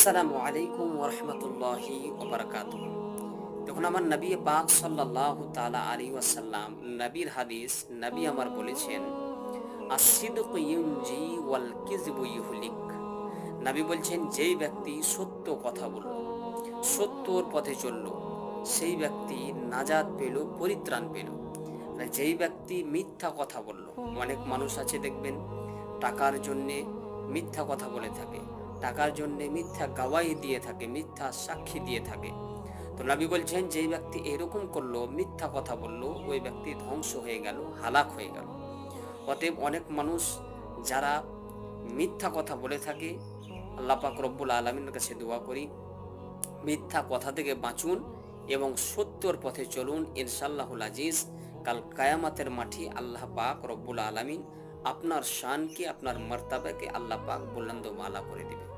আসসালামু আলাইকুম ওরহমতুল্লাহি ওবরাকাত দেখুন, আমার নবী পাক সাল্লাহ তালা আলী ওয়াসাল্লাম নবীর হাদিস, নবী আমার বলেছেন ওয়াল নবী বলছেন, যেই ব্যক্তি সত্য কথা বলল, সত্যর পথে চলল, সেই ব্যক্তি নাজাদ পেল, পরিত্রাণ পেল। যেই ব্যক্তি মিথ্যা কথা বলল, অনেক মানুষ আছে, দেখবেন, টাকার জন্যে মিথ্যা কথা বলে থাকে। টাকার জন্যে মিথ্যা গাওয়াই দিয়ে থাকে, মিথ্যা সাক্ষী দিয়ে থাকে। তো নবী বলছেন যেই ব্যক্তি এরকম করল, মিথ্যা কথা বলল, ওই ব্যক্তি ধ্বংস হয়ে গেল, হালাক হয়ে গেল। অতএব অনেক মানুষ যারা মিথ্যা কথা বলে থাকে, আল্লাহ পাক রব্বুল আলমিনের কাছে দোয়া করি, মিথ্যা কথা থেকে বাঁচুন এবং সত্যর পথে চলুন। ইনশাল্লাহুল আজিজ, কাল কায়ামাতের মাঠে আল্লাহ পাক রব্বুল আলমিন আপনার শানকে আপনার মর্তাবাকে আল্লাহ পাক বুলন্দ মালা করে দেবে